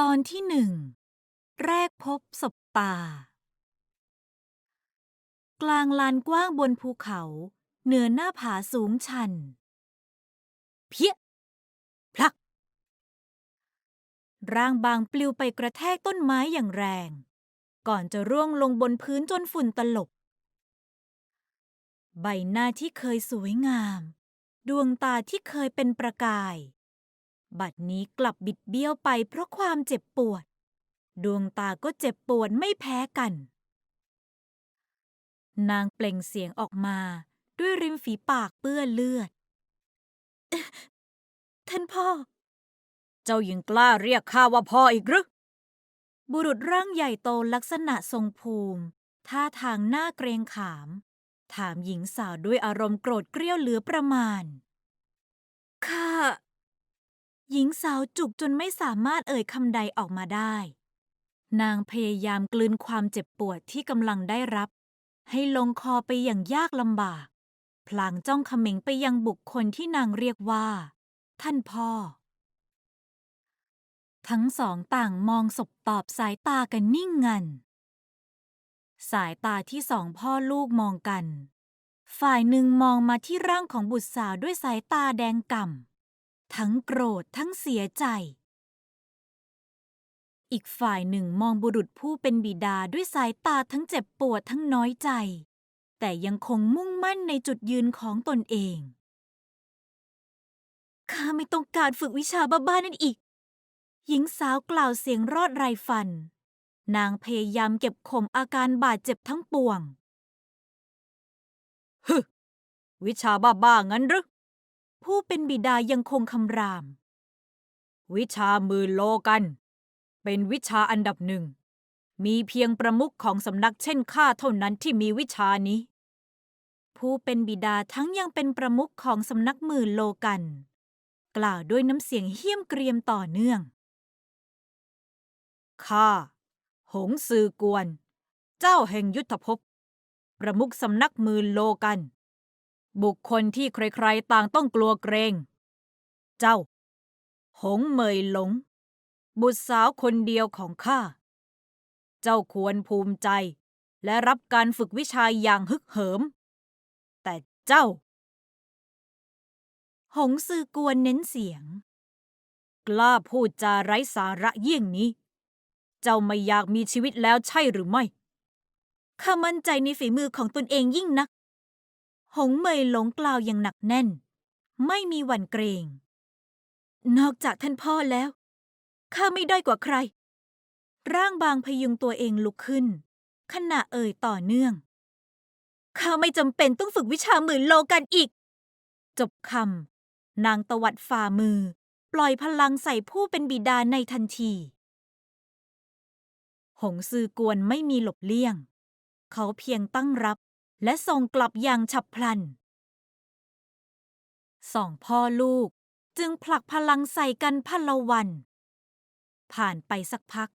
ตอนที่หนึ่งแรกพบศบตากลางลานกว้างบนภูเขา เหนือหน้าผาสูงชัน เพี้ยพลัก ร่างบางปลิวไปกระแทกต้นไม้อย่างแรง ก่อนจะร่วงลงบนพื้นจนฝุ่นตลบ ใบหน้าที่เคยสวยงาม ดวงตาที่เคยเป็นประกาย บัดนี้กลับบิดเบี้ยวไปเพราะความเจ็บปวด ดวงตาก็เจ็บปวดไม่แพ้กัน นางเปล่งเสียงออกมาด้วยริมฝีปากเปื้อนเลือด ท่านพ่อ เจ้ายังกล้าเรียกข้าว่าพ่ออีกหรือบุรุษร่างใหญ่โตลักษณะทรงภูมิ ท่าทางหน้าเกรงขาม ถามหญิงสาวด้วยอารมณ์โกรธเกรี้ยวเหลือประมาณ ข้า หญิงสาวจุกจนไม่สามารถเอ่ยคำใดออกมาได้ นางพยายามกลืนความเจ็บปวดที่กำลังได้รับ ให้ลงคอไปอย่างยากลำบาก พลางจ้องเขม็งไปยังบุคคลที่นางเรียกว่า ท่านพ่อ ทั้งสองต่างมองสบตอบสายตากันนิ่งงัน สายตาที่สองพ่อลูกมองกัน ฝ่ายหนึ่งมองมาที่ร่างของบุตรสาวด้วยสายตาแดงก่ำ ทั้งโกรธทั้งเสียใจ อีกฝ่ายหนึ่งมองบุรุษผู้เป็นบิดาด้วยสายตาทั้งเจ็บปวดทั้งน้อยใจ แต่ยังคงมุ่งมั่นในจุดยืนของตนเอง ข้าไม่ต้องการฝึกวิชาบ้าๆนั่นอีก หญิงสาวกล่าวเสียงรอดไรฟัน นางพยายามเก็บข่มอาการบาดเจ็บทั้งปวงฮึวิชาบ้าๆงั้นหรือ ผู้เป็นบิดายังคงคำราม วิชามือโลกัน เป็นวิชาอันดับหนึ่ง มีเพียงประมุขของสำนักเช่นข้าเท่านั้นที่มีวิชานี้ ผู้เป็นบิดาทั้งยังเป็นประมุขของสำนักมือโลกัน กล่าวด้วยน้ำเสียงเฮี้ยมเกรียมต่อเนื่องข้าหงซือกวน เจ้าแห่งยุทธภพ ประมุขสำนักมือโลกัน บุคคลที่ใครๆต่างต้องกลัวเกรง เจ้า หงเมยหลง บุตรสาวคนเดียวของข้า เจ้าควรภูมิใจ และรับการฝึกวิชาอย่างฮึกเหิม แต่เจ้า หงซือกวนเน้นเสียง กล้าพูดจาไร้สาระเยี่ยงนี้ เจ้าไม่อยากมีชีวิตแล้วใช่หรือไม่ข้ามั่นใจในฝีมือของตนเองยิ่งนัก หงเมยหลงกล่าวอย่างหนักแน่น ไม่มีหวั่นเกรง นอกจากท่านพ่อแล้ว ข้าไม่ด้อยกว่าใคร ร่างบางพยุงตัวเองลุกขึ้น ขณะเอ่ยต่อเนื่อง ข้าไม่จำเป็นต้องฝึกวิชาหมื่นโลกันอีก จบคำนางตวัดฝ่ามือ ปล่อยพลังใส่ผู้เป็นบิดาในทันที หงซือกวนไม่มีหลบเลี่ยง เขาเพียงตั้งรับ และส่งกลับอย่างฉับพลัน สองพ่อลูกจึงผลักพลังใส่กันพันละวัน ผ่านไปสักพัก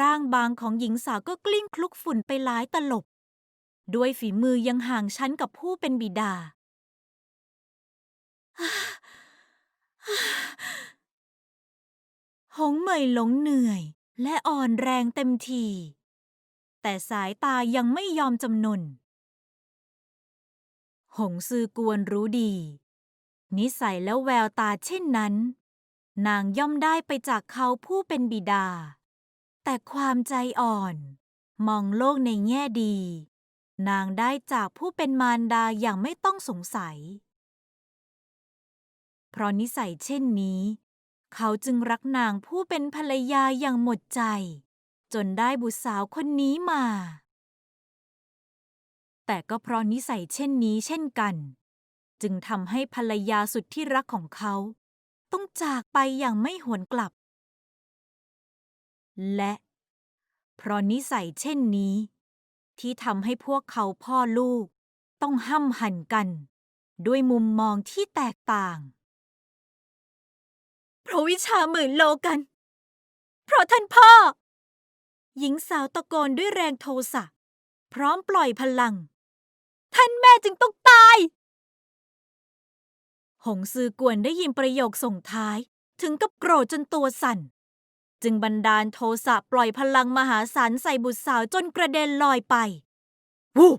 ร่างบางของหญิงสาวก็กลิ้งคลุกฝุ่นไปหลายตลบ ด้วยฝีมือยังห่างชั้นกับผู้เป็นบิดา หงเหมยหลงเหนื่อยและอ่อนแรงเต็มที แต่สายตายังไม่ยอมจำนน หงซือกวนรู้ดี นิสัยและแววตาเช่นนั้น นางย่อมได้ไปจากเขาผู้เป็นบิดา แต่ความใจอ่อน มองโลกในแง่ดี นางได้จากผู้เป็นมารดาอย่างไม่ต้องสงสัย เพราะนิสัยเช่นนี้ เขาจึงรักนางผู้เป็นภรรยาอย่างหมดใจ จนได้บุตรสาวคนนี้มา แต่ก็เพราะนิสัยเช่นนี้เช่นกัน จึงทำให้ภรรยาสุดที่รักของเขา ต้องจากไปอย่างไม่หวนกลับ และ เพราะนิสัยเช่นนี้ ที่ทำให้พวกเขาพ่อลูก ต้องห้ำหั่นกัน ด้วยมุมมองที่แตกต่าง เพราะวิชาหมื่นโลกัน เพราะท่านพ่อ หญิงสาวตะโกนด้วยแรงโทสะพร้อมปล่อยพลัง ท่านแม่จึงต้องตาย หงซือกวนได้ยินประโยคส่งท้ายถึงกับโกรธจนตัวสั่น จึงบันดาลโทสะปล่อยพลังมหาศาลใส่บุตรสาวจนกระเด็นลอยไป วูบ